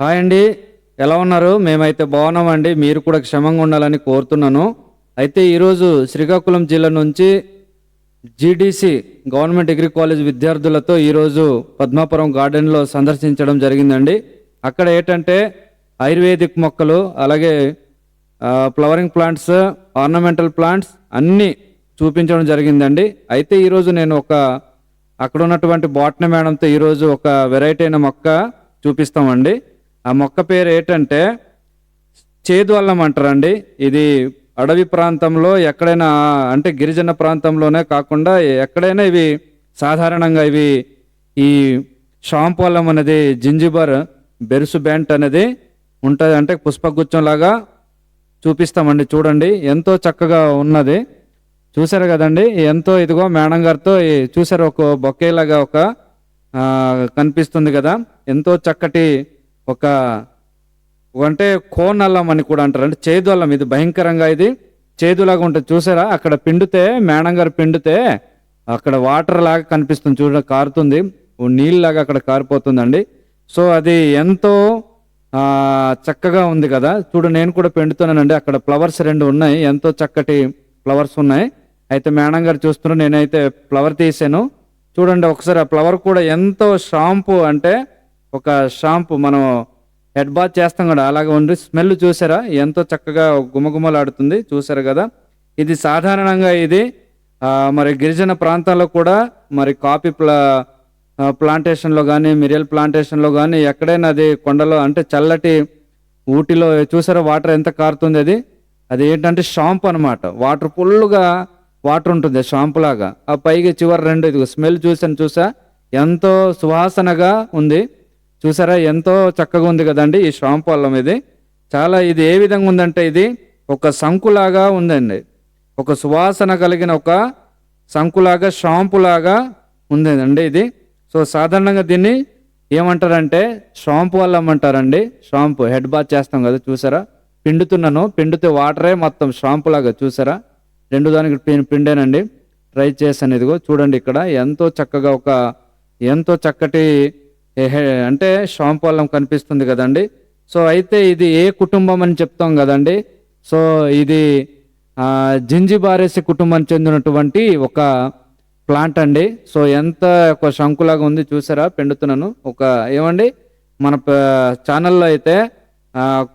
Hi అండి. ఎలా ఉన్నారు? మేమైతే బాగున్నామండి. మీరు కూడా క్షమంగా ఉండాలని కోరుతున్నాను. అయితే ఈరోజు శ్రీకాకుళం జిల్లా నుంచి జీడీసీ గవర్నమెంట్ డిగ్రీ కాలేజ్ విద్యార్థులతో ఈరోజు పద్మాపురం గార్డెన్లో సందర్శించడం జరిగిందండి. అక్కడ ఏంటంటే ఆయుర్వేదిక్ మొక్కలు అలాగే ఫ్లవరింగ్ ప్లాంట్స్ ఆర్నమెంటల్ ప్లాంట్స్ అన్నీ చూపించడం జరిగిందండి. అయితే ఈరోజు నేను ఒక అక్కడ ఉన్నటువంటి బాటనీ మేడంతో ఈరోజు ఒక వెరైటీ అయిన మొక్క చూపిస్తామండి. ఆ మొక్క పేరు ఏంటంటే చేదు అల్లం అంటారండి. ఇది అడవి ప్రాంతంలో ఎక్కడైనా అంటే గిరిజన ప్రాంతంలోనే కాకుండా ఎక్కడైనా ఇవి సాధారణంగా ఇవి ఈ షాంపు అల్లం అనేది జింజిబర్ బెరుసు బ్యాంట్ అనేది ఉంటుంది. అంటే పుష్పగుచ్చంలాగా చూపిస్తామండి. చూడండి ఎంతో చక్కగా ఉన్నది. చూసారు కదండి ఎంతో ఇదిగో మేడం గారితో చూసారు ఒక బొకేలాగా ఒక కనిపిస్తుంది కదా. ఎంతో చక్కటి ఒక అంటే కోనల్లం అల్లం అని కూడా అంటారు. అంటే చేదు అల్లం. ఇది భయంకరంగా ఇది. చేదులాగా ఉంటుంది. చూసారా? అక్కడ పిండితే మేడం గారు పిండితే అక్కడ వాటర్ లాగా కనిపిస్తుంది. చూడ కారుతుంది. నీళ్ళలాగా అక్కడ కారిపోతుందండి. సో అది ఎంతో చక్కగా ఉంది కదా. చూడు నేను కూడా పెండుతున్నానండి. అక్కడ ఫ్లవర్స్ రెండు ఉన్నాయి. ఎంతో చక్కటి ఫ్లవర్స్ ఉన్నాయి. అయితే మేడం గారు చూస్తున్నారు. నేనైతే ఫ్లవర్ తీసాను. చూడండి ఒకసారి ఆ ఫ్లవర్ కూడా ఎంతో షాంపూ అంటే ఒక షాంపు మనం హెడ్ బాత్ చేస్తాం కూడా అలాగే ఉంది స్మెల్ చూసారా? ఎంతో చక్కగా గుమగుమలాడుతుంది చూసారు కదా? ఇది సాధారణంగా ఇది మరి గిరిజన ప్రాంతాల్లో కూడా మరి కాఫీ ప్లా ప్లాంటేషన్లో కానీ మిరియల్ ప్లాంటేషన్లో కానీ ఎక్కడైనా అది కొండలో అంటే చల్లటి ఊటిలో చూసారా? వాటర్ ఎంత కారుతుంది అది? అది ఏంటంటే షాంపు అనమాట వాటర్ ఫుల్గా వాటర్ ఉంటుంది షాంపు లాగా. ఆ పైకి చివరి రెండు ఇది స్మెల్ చూసాను చూసా? ఎంతో సువాసనగా ఉంది. చూసారా? ఎంతో చక్కగా ఉంది కదండి ఈ షాంపు అల్లం ఇది. చాలా ఇది ఏ విధంగా ఉందంటే ఇది ఒక శంకులాగా ఉందండి. ఒక సువాసన కలిగిన ఒక శంకులాగా షాంపులాగా ఉందండి ఇది. సో సాధారణంగా దీన్ని ఏమంటారంటే షాంపు అల్లం అంటారండి. షాంపు హెడ్ బాత్ చేస్తాం కదా చూసారా? పిండుతున్నాను. పిండితే వాటరే మొత్తం షాంపు లాగా చూసారా? రెండు దానికి పిం- పిండేనండి. ట్రై చేశాను ఇదిగో చూడండి ఇక్కడ. ఎంతో చక్కగా ఒక ఎంతో చక్కటి అంటే షాంపు కనిపిస్తుంది కదండి. సో అయితే ఇది ఏ కుటుంబం అని చెప్తాం కదండి. సో ఇది జింజిబారేసి కుటుంబానికి చెందినటువంటి ఒక ప్లాంట్ అండి. సో ఎంత ఒక శంకులాగా ఉంది చూసారా? పెండుతున్నాను. ఒక ఏమండి? మన ఛానల్లో అయితే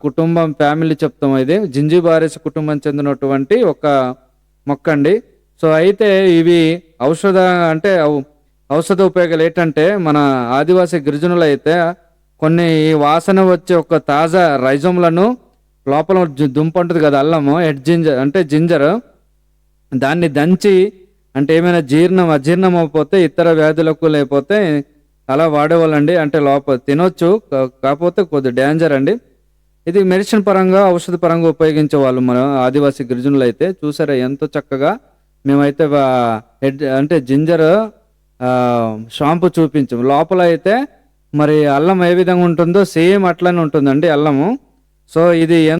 కుటుంబం ఫ్యామిలీ చెప్తాం ఇది. జింజిబారేసి కుటుంబం చెందినటువంటి ఒక మొక్క అండి సో అయితే ఇవి ఔషధ అంటే ఔషధ ఉపయోగాలు ఏంటంటే మన ఆదివాసీ గిరిజనులు అయితే కొన్ని వాసన వచ్చే ఒక తాజా రైజంలను లోపల దుంప ఉంటుంది కదా అల్లము హెడ్ జింజర్ అంటే జింజర్ దాన్ని దంచి అంటే ఏమైనా జీర్ణం అజీర్ణం అయిపోతే ఇతర వ్యాధులకు లేకపోతే అలా వాడేవాళ్ళండి. అంటే లోపల తినొచ్చు కాకపోతే కొద్ది డేంజర్ అండి. ఇది మెడిసిన్ పరంగా ఔషధ పరంగా ఉపయోగించే వాళ్ళు మన ఆదివాసీ గిరిజనులు అయితే చూసారా ఎంతో చక్కగా మేమైతే హెడ్ అంటే జింజర్ షాంపూ చూపించాము లోపల అయితే మరి అల్లం ఏ విధంగా ఉంటుందో సేమ్ అట్లనే ఉంటుందండి అల్లము. సో ఇది ఎంత